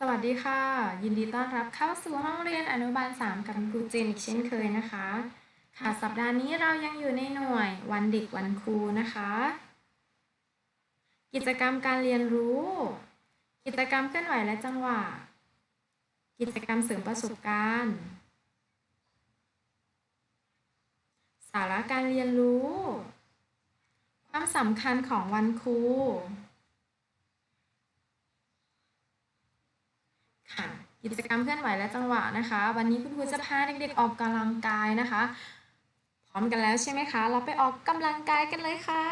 สวัสดีค่ะ ยินดีต้อนรับเข้าสู่ห้องเรียนอนุบาล 3 กับคุณครูเจนอีกเช่นเคยนะคะ ค่ะสัปดาห์นี้เรายังอยู่ในหน่วยวันเด็กวันครูนะคะ กิจกรรมการเรียนรู้ กิจกรรมเคลื่อนไหวและจังหวะ กิจกรรมเสริมประสบการณ์ สาระการเรียนรู้ ความสำคัญของวันครู ค่ะ กิจกรรมเคลื่อนไหวและจังหวะนะคะ วันนี้คุณครูจะพาเด็กๆออกกำลังกายนะคะ พร้อมกันแล้วใช่ไหมคะ เราไปออกกำลังกายกันเลยค่ะ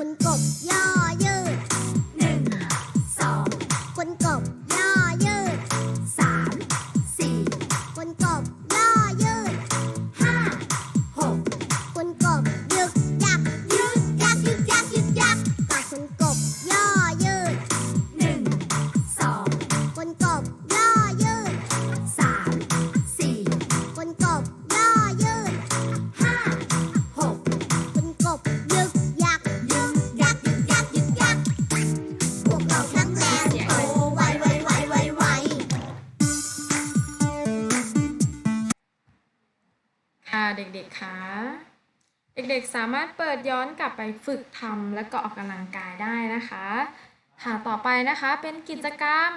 คุณกบยอ เด็กๆคะ เด็กๆสามารถเปิดย้อนกลับไปฝึกทำและก็ออกกำลังกายได้นะคะ ค่ะต่อไปนะคะเป็นกิจกรรม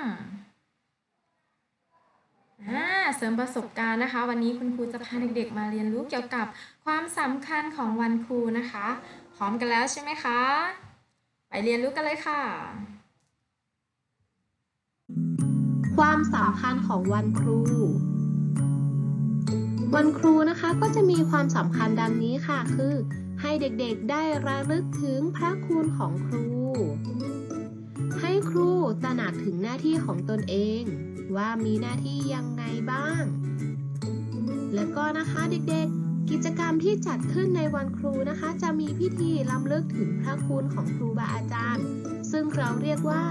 เสริมประสบการณ์นะคะ วันนี้คุณครูจะพาเด็กๆ มาเรียนรู้เกี่ยวกับความสำคัญของวันครูนะคะ พร้อมกันแล้วใช่ไหมคะ ไปเรียนรู้กันเลยค่ะ ความสำคัญของวันครู วันครูนะคะก็จะมีความสำคัญดังนี้ค่ะ คือให้เด็กๆได้ระลึกถึงพระคุณของครู ให้ครูตระหนักถึงหน้าที่ของตนเอง ว่ามีหน้าที่ยังไงบ้าง แล้วก็นะคะเด็กๆ กิจกรรมที่จัดขึ้นในวันครูนะคะ จะมีพิธีล้ำลึกถึงพระคุณของครูบาอาจารย์ ซึ่งเราเรียกว่า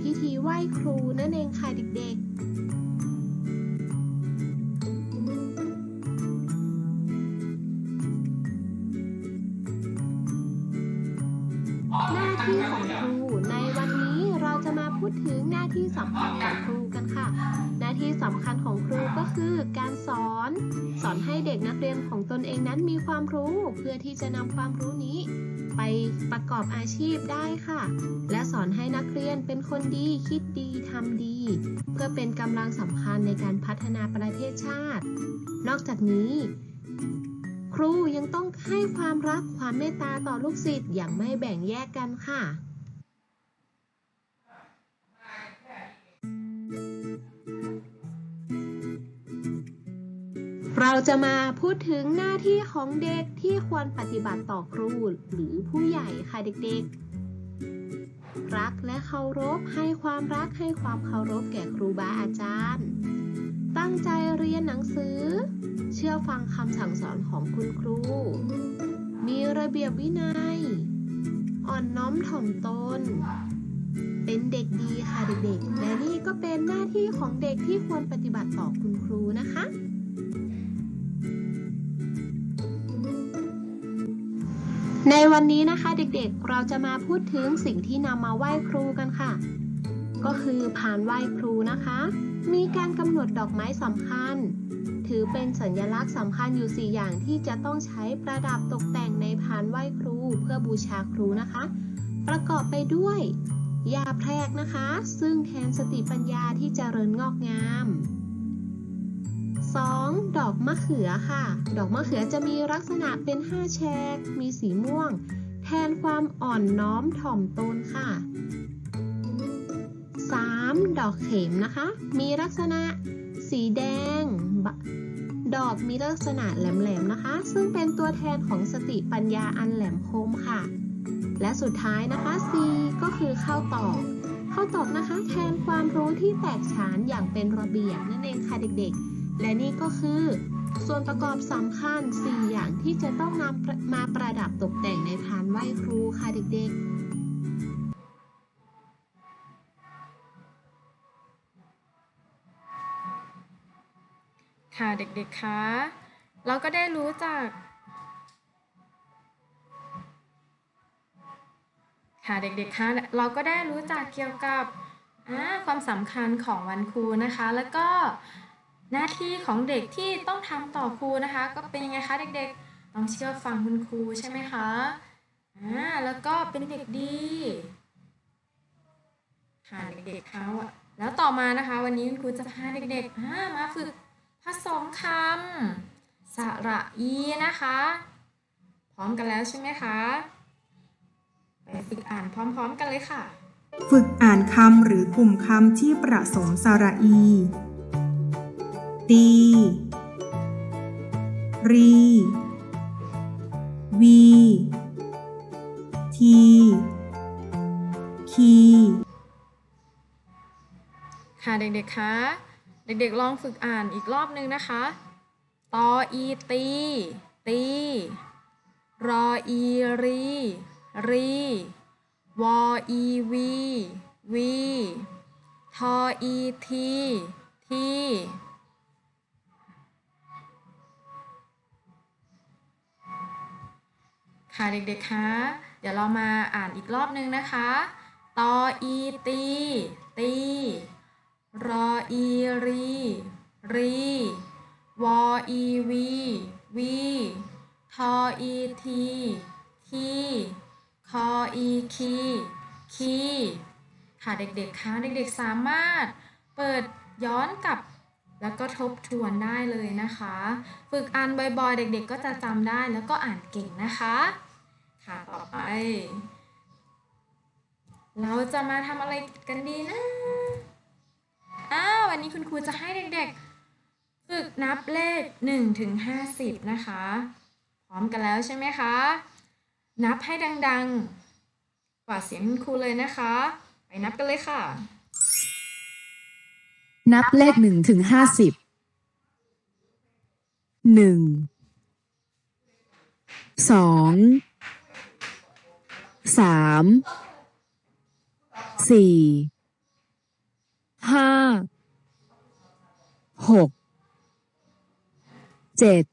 พิธีไหว้ครูนั่นเองค่ะเด็กๆ ที่ของครู ในวันนี้เราจะมาพูดถึงหน้าที่สำคัญของครูกันค่ะ หน้าที่สำคัญของครูก็คือการสอน สอนให้เด็กนักเรียนของตนเองนั้นมีความรู้ เพื่อที่จะนำความรู้นี้ ไปประกอบอาชีพได้ค่ะ และสอนให้นักเรียนเป็นคนดีคิดดีทำดี เพื่อเป็นกำลังสำคัญในการพัฒนาประเทศชาติ นอกจากนี้ ครูยังต้องให้ความรักความเมตตาต่อลูกศิษย์อย่างไม่แบ่งแยกกันค่ะ เราจะมาพูดถึงหน้าที่ของเด็กที่ควรปฏิบัติต่อครูหรือผู้ใหญ่ค่ะเด็กๆ รักและเคารพให้ความรักให้ความเคารพแก่ครูบาอาจารย์ ตั้งใจเรียนหนังสือ เชื่อฟังคำสั่งสอนของคุณครู มีระเบียบวินัย อ่อนน้อมถ่อมตน เป็นเด็กดีค่ะเด็กๆ และนี่ก็เป็นหน้าที่ของเด็กที่ควรปฏิบัติต่อคุณครูนะคะในวันนี้นะคะเด็กๆ เราจะมาพูดถึงสิ่งที่นำมาไหว้ครูกันค่ะ ก็คือพานไหว้ครูนะคะ มีการกำหนดดอกไม้สำคัญ ถือเป็นสัญลักษณ์สำคัญอยู่ 4 อย่างที่จะต้องใช้ประดับตกแต่งในพานไหว้ครูเพื่อบูชาครูนะคะ ประกอบไปด้วยยาแพรกนะคะ ซึ่งแทนสติปัญญาที่เจริญงอกงาม 2. ดอกมะเขือค่ะ ดอกมะเขือจะมีลักษณะเป็น 5 แฉก มีสีม่วง แทนความอ่อนน้อมถ่อมตนค่ะ 3. ดอกเข็มนะคะ มีลักษณะสีแดง ดอกมีลักษณะแหลมๆนะคะ ซึ่งเป็นตัวแทนของสติปัญญาอันแหลมคมค่ะ และสุดท้ายนะคะ C ก็คือข้าวตอกข้าวตอกนะคะ แทนความรู้ที่แตกฉานอย่างเป็นระเบียบนั่นเองค่ะเด็กๆ และนี่ก็คือ ส่วนประกอบสำคัญ 4 อย่างที่จะต้องนำมาประดับตกแต่งในพานไหว้ครูค่ะเด็กๆ ค่ะเด็กๆคะเราก็ได้รู้จากค่ะเด็กๆคะเราก็ได้รู้จักเกี่ยวกับความสำคัญของวันครูนะคะ แล้วก็หน้าที่ของเด็กที่ต้องทำต่อครูนะคะ ก็เป็นยังไงคะเด็กๆต้องเชื่อฟังคุณครูใช่ไหมคะอ่าแล้วก็เป็นเด็กดีค่ะเด็กๆคะแล้วต่อมานะคะ วันนี้คุณครูจะพาเด็กๆมาฝึก ผสมคำสระอีนะคะ พร้อมกันแล้วใช่ไหมคะไปฝึกอ่านพร้อมๆกันเลยค่ะ ฝึกอ่านคำหรือกลุ่มคำที่ประสมสระอี ตี รี วี ที คี ค่ะเด็กๆคะ เด็กๆลองฝึกอ่านอีกรอบนึงนะคะ ตออีตี ตี รออีรี รี วออีวี วี ทออีที ทีค่ะเด็กๆ คะ เดี๋ยวเรามาอ่านอีกรอบนึงนะคะ ตออีตี ตี รออีรี รี วออีวี วี ทออีที ที คออีคี คี ค่ะเด็กๆคะเด็กๆสามารถเปิดย้อนกลับแล้วก็ทบทวนได้เลยนะคะ ฝึกอ่านบ่อยๆ เด็กๆ ก็จะจำได้แล้วก็อ่านเก่งนะคะ ค่ะต่อไป เราจะมาทำอะไรกันดีนะ รูจะให้เด็กๆ ฝึกนับเลข1ถึง50 นะคะ พร้อมกันแล้วใช่ไหมคะ นับให้ดังๆ กว่าเสียงคุณครูเลยนะคะ ไปนับกันเลยค่ะ นับเลขหนึ่งถึงห้าสิบหนึ่ง สอง สาม สี่ ห้า หกเจ็ด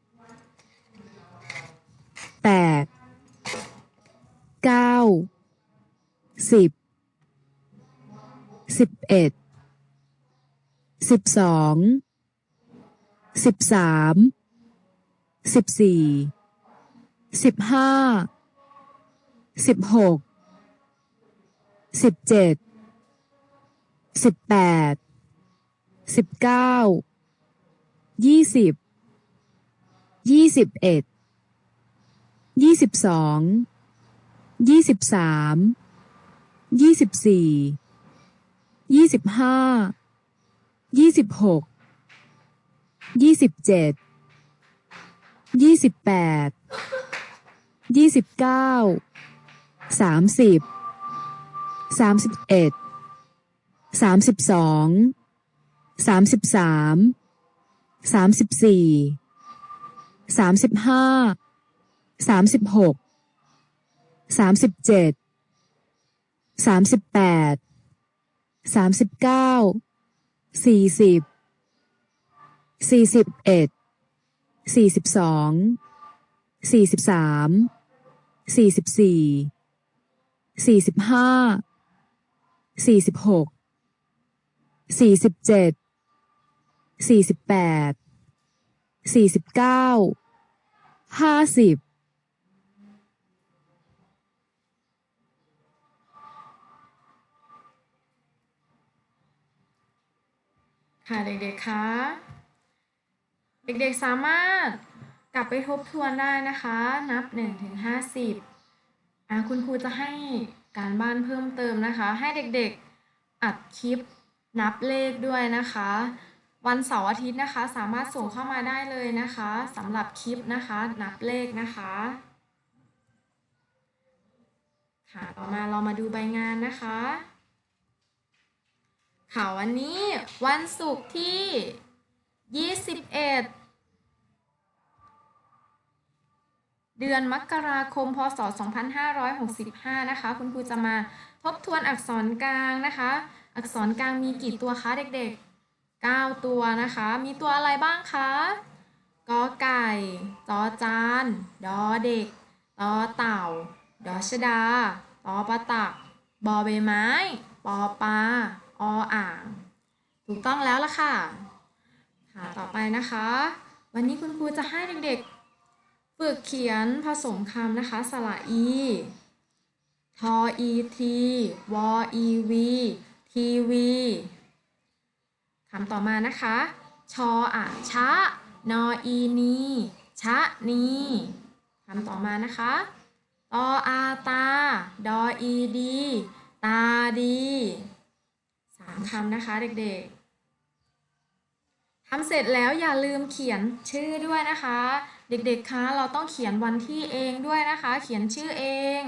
แปดเก้าสิบสิบเอ็ดสิบสองสิบสามสิบสี่สิบห้าสิบหกสิบเจ็ดสิบแปดสิบเก้า ยี่สิบ ยี่สิบเอ็ด ยี่สิบสอง ยี่สิบสาม ยี่สิบสี่ ยี่สิบห้า ยี่สิบหก ยี่สิบเจ็ด ยี่สิบแปด ยี่สิบเก้า สามสิบ สามสิบเอ็ด สามสิบสอง สามสิบสาม สามสิบสี่สามสิบห้าสามสิบหกสามสิบเจ็ดสามสิบแปดสามสิบเก้าสี่สิบสี่สิบเอ็ดสี่สิบสองสี่สิบสามสี่สิบสี่สี่สิบห้าสี่สิบหกสี่สิบเจ็ด สี่สิบแปดสี่สิบเก้าห้าสิบค่ะเด็กๆคะเด็กๆสามารถกลับไปทบทวนได้นะคะ นับ1ถึง50อะคุณครูจะให้การบ้านเพิ่มเติมนะคะ ให้เด็กๆอัดคลิปนับเลขด้วยนะคะ วันเสาร์อาทิตย์นะคะ สามารถส่งเข้ามาได้เลยนะคะสำหรับคลิปนะคะ นับเลขนะคะค่ะต่อมาเรามาดูใบงานนะคะค่ะวันนี้วันศุกร์ที่ 21 เดือนมกราคม พศ 2565 นะคะ คุณครูจะมาทบทวนอักษรกลางนะคะ อักษรกลางมีกี่ตัวคะเด็กๆ 9 ตัวนะคะ มีตัวอะไรบ้างคะกอไก่จอจานดอเด็กตอเต่า ดอชดาตอปะตัก บอใบไม้ ปอปลาออ่าง ถูกต้องแล้วล่ะค่ะ ค่ะ ต่อไปนะคะ วันนี้คุณครูจะให้เด็กๆ ฝึกเขียนผสมคำนะคะ สระอี ทออีที วออีวี ทีวี คำต่อมานะคะ ชออะชะ นออีนี ชะนีคำต่อมานะคะตออาตา ดออีดี ตาดีสามคำนะคะเด็กๆทำเสร็จแล้วอย่าลืมเขียนชื่อด้วยนะคะ เด็กๆคะเราต้องเขียนวันที่เองด้วยนะคะ เขียนชื่อเอง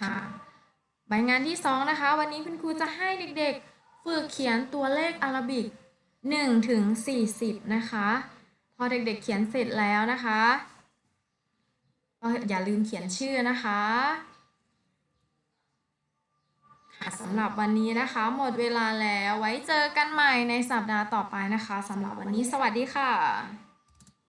ค่ะ ใบงานที่สองนะคะ วันนี้คุณครูจะให้เด็กๆ ฝึกเขียนตัวเลขอาราบิก1ถึง40 นะคะ พอเด็กๆเขียนเสร็จแล้วนะคะก็อย่าลืมเขียนชื่อนะคะสำหรับวันนี้นะคะ หมดเวลาแล้วไว้เจอกันใหม่ในสัปดาห์ต่อไปนะคะสำหรับวันนี้สวัสดีค่ะ